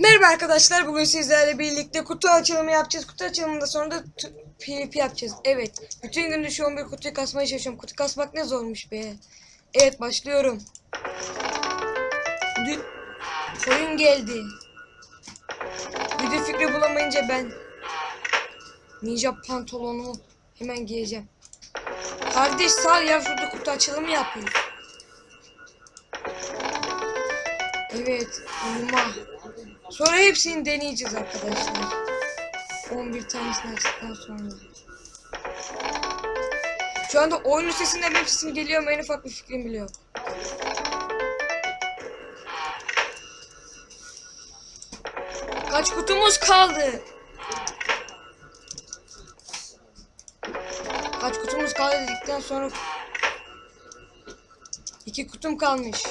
Merhaba arkadaşlar. Bugün sizlerle birlikte kutu açılımı yapacağız. Kutu açılımında sonra da PvP yapacağız. Evet. Bütün gün düşüyorum bir kutuyu kasmaya çalışıyorum. Kutu kasmak ne zormuş be. Evet başlıyorum. Dün koyun geldi. De fikri bulamayınca ben ninja pantolonumu hemen giyeceğim. Kardeş sal ya şurada kutu açılımı yapıyoruz. Evet, uyuma. Sonra hepsini deneyeceğiz arkadaşlar. 11 tanesini açtıktan sonra. Şu anda oyun sesinden benim sesim geliyor ama en ufak bir fikrim bile yok. Kaç kutumuz kaldı? Kaç kutumuz kaldı dedikten sonra iki kutum kalmış.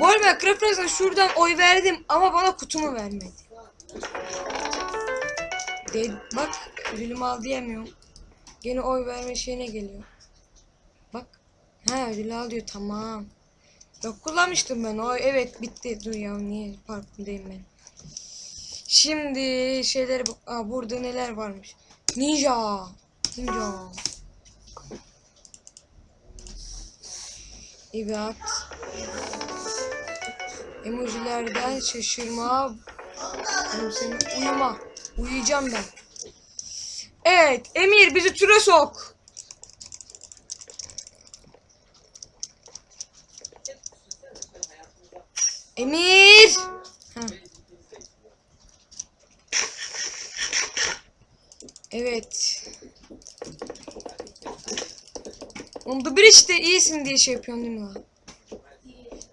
Bu arada Craft'e şuradan oy verdim ama bana kutumu vermedi. De bak ödülümü al diyemiyorum. Gene oy verme şeyine geliyor. Bak. Ha ödülü al diyor tamam. Yok kullanmıştım ben o evet bitti. Dur ya niye farkındayım ben. Şimdi şeyleri bu Aa, burada neler varmış. Ninja. Ninja. Evet. Emojilerden şaşırma. Senin uyuma. Uyuyacağım ben. Evet Emir bizi türe sok. Emir. Ha. Evet. Onda bir işte iyisin diye şey yapıyorsun değil mi?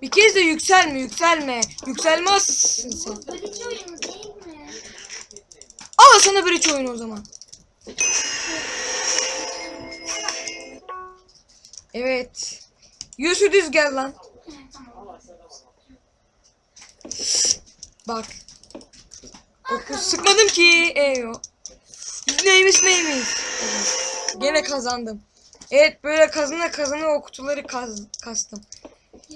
Bir kez de yükselme yükselme. Yükselmezsin sen. Bölücü oyunu değil mi? Al sana bir üç oyun o zaman. Evet. Yüzü düz gel lan. Bak. Oku sıkmadım ki. Eyo. Neymiş neymiş. Evet. Gene kazandım. Evet böyle kazana kazana o kutuları kaz, kastım.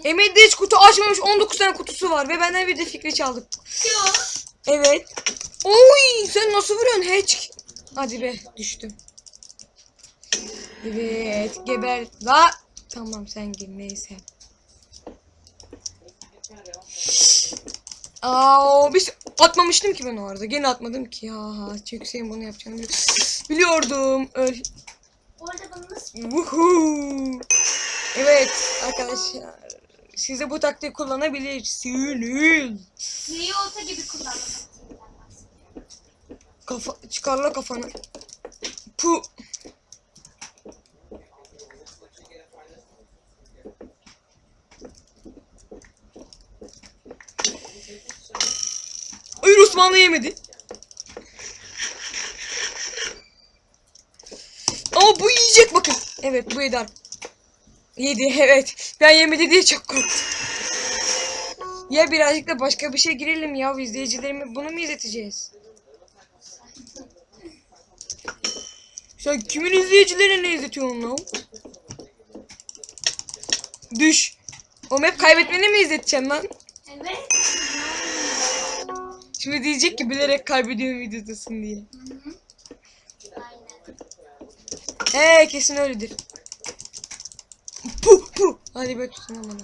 Emir de hiç kutu açmamış 19 tane kutusu var ve benden bir de fikri çaldık. Yok. Evet. Oy sen nasıl vuruyorsun hiç? Hadi be düştüm. Evet geber. La. Tamam sen gir neyse. Aa biz atmamıştım ki ben o arada. Gene atmadım ki ya. Çökseyim bunu yapacağını bili- biliyordum. Öl. Orada bana nasıl Vuhuu. Evet arkadaşlar. Siz de bu taktiği kullanabilirsiniz. Neyi olta gibi kullanmak Kafa, çıkarla kafanı. Pu. Hayır Osmanlı yemedi. Ama bu yiyecek bakın. Evet bu yedi. Yedi evet. Ben yemedi diye çok korktum. Ya birazcık da başka bir şey girelim ya. izleyicilerime bunu mu izleteceğiz? Sen kimin izleyicilerine ne izletiyorsun lan? Düş. Oğlum hep kaybetmeni mi izleteceksin lan? Evet. Şimdi diyecek ki bilerek kaybediyorum videodasın diye. Aynen. Ee kesin öyledir. Puh puh. Hadi böyle tutun aman.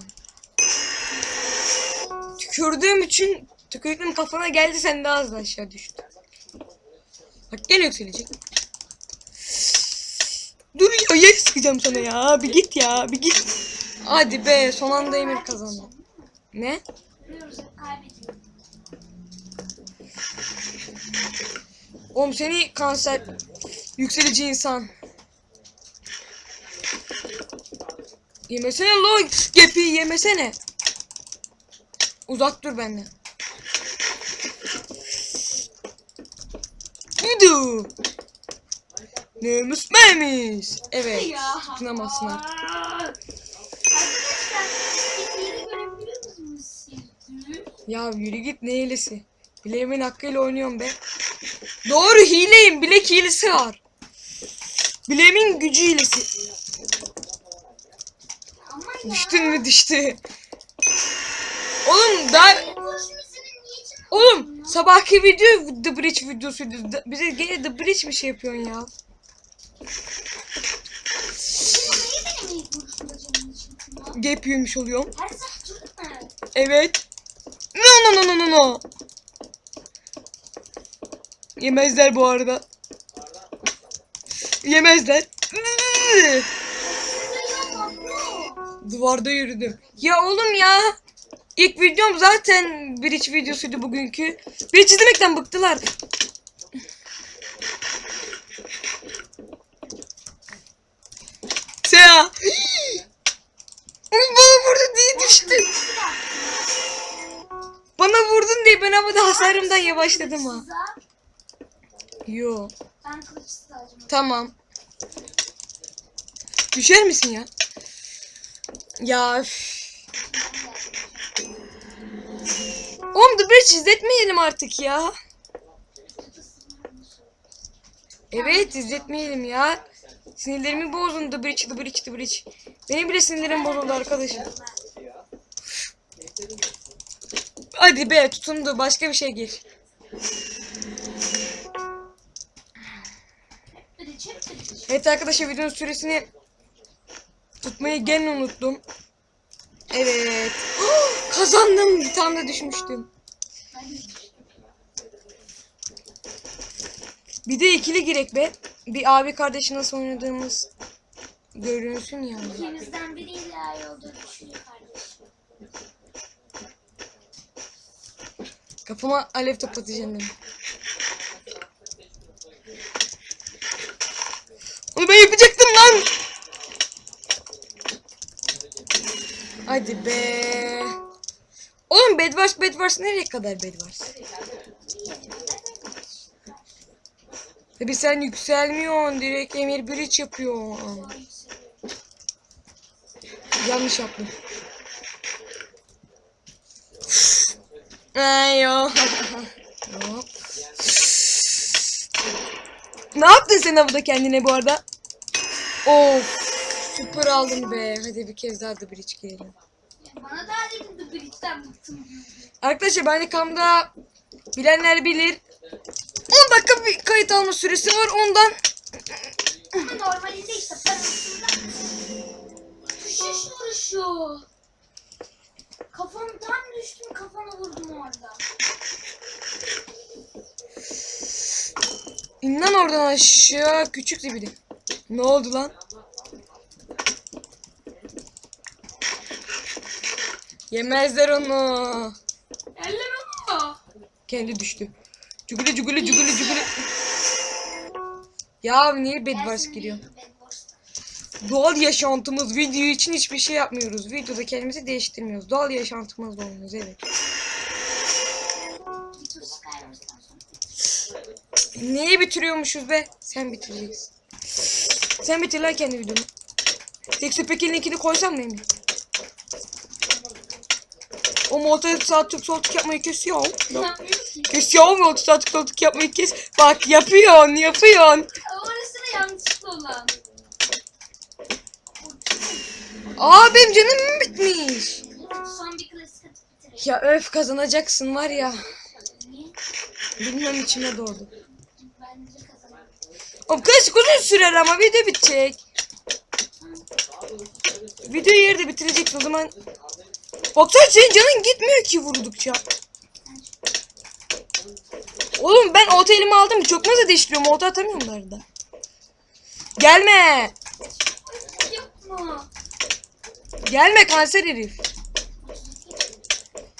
Tükürdüğüm için tükürdüğüm kafana geldi sen de az da aşağı düştü. Bak gene yükselecek. Dur ya yer sıkacağım sana ya. Bir git ya bir git. Hadi be son anda Emir kazandı. Ne? Oğlum seni kanser yükselici insan. Yemesene lo gepi yemesene. Uzak dur benden. Yudu. Neymiş neymiş. Evet. Tutunamazsın artık. Ya yürü git ne hilesi. Bileğimin hakkıyla oynuyorum be. Doğru hileyim. Bilek hilesi var. Bileğimin gücü hilesi. Düştün mü düştü. Oğlum? Niçin Oğlum sabahki video The Bridge videosuydu. Bize gene The Bridge bir şey yapıyorsun ya. Gap yemiş oluyorum. Evet. No no no no no no. Yemezler bu arada. Yemezler. Duvarda yürüdüm. Ya oğlum ya. İlk videom zaten Bridge videosuydu bugünkü. Bridge izlemekten bıktılar. Oğlum bana vurdu diye düştü. Bana vurdun diye ben havada hasarımdan yavaşladım ha. Yo. Ben kılıçsız alacağım. Tamam. Düşer misin ya? Ya üf. Oğlum The Bridge izletmeyelim artık ya. Evet izletmeyelim ya. Sinirlerimi bozdun The Bridge, The Bridge, The Bridge. Benim bile sinirlerim bozuldu arkadaşım. Hadi be tutundu başka bir şey gir. Evet arkadaşlar videonun süresini tutmayı gene unuttum. Evet. Kazandım. Bir tane de düşmüştüm. Ben Bir de ikili girek be. Bir abi kardeşi nasıl oynadığımız görünsün yani. İkimizden biri illa yolda düşüyor kardeşim. Kafama alev top atacağım benim. Onu ben yapacaktım lan. Hadi be. Oğlum Bedwars Bedwars nereye kadar Bedwars? Tabi sen yükselmiyorsun. Direkt Emir Bridge yapıyorsun. Yanlış yaptım. Ay yo. Hop. ne yaptın sen havada kendine bu arada? Of. Süper aldın be. Hadi bir kez daha da bridge girelim. Bana daha dedim de bridge'den bıktım. Arkadaşlar ben kamda bilenler bilir. 10 dakika bir kayıt alma süresi var. Ondan Ama normalinde işte parasında düşüş vuruşu. Kafamdan düştüm kafana vurdum orada. İn lan oradan aşağı. Küçük zibidi. Ne oldu lan? Yemezler onu. Eller onu. Kendi düştü. Cuguli cuguli cuguli cuguli. Ya niye Bedwars giriyor? Doğal yaşantımız video için hiçbir şey yapmıyoruz. Videoda kendimizi değiştirmiyoruz. Doğal yaşantımızda oynuyoruz evet. Neyi bitiriyormuşuz be? Sen bitireceksin. Sen bitir lan kendi videonu. Tekstepek'in linkini koysam ne mi? O multi sağ tık sol tık yapmayı kesiyor. Ne yapıyorsun ki? Kesiyor mu multi sağ tık sol tık yapmayı kes. Bak yapıyorsun yapıyorsun. Orası da yanlışlıkla olan. Aa benim canım bitmiş. Son bir klasik bitirelim. Ya öf kazanacaksın var ya. Bilmem içime doğdu. Bence kazanırım. O klasik uzun sürer ama video bitecek. Videoyu yerde bitireceksin o zaman. Baksana senin canın gitmiyor ki vurdukça. Oğlum ben olta elime aldım. Çok nasıl değiştiriyorum. Olta atamıyorum arada. Gelme. Gelme kanser herif.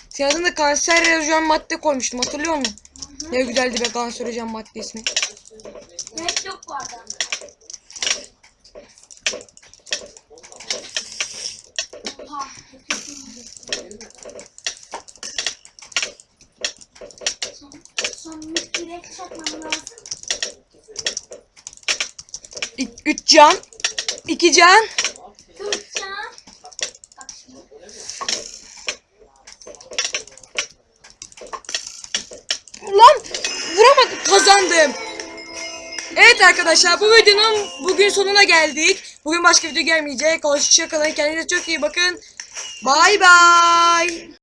Senin adına kanserojen madde koymuştum hatırlıyor musun? Ne güzeldi be kanserojen madde ismi. Net yok bu. 3 can. 2 can. Ulan vuramadım kazandım. Evet arkadaşlar bu videonun bugün sonuna geldik. Bugün başka video gelmeyecek. Hoşçakalın. Kendinize çok iyi bakın. Bay bay.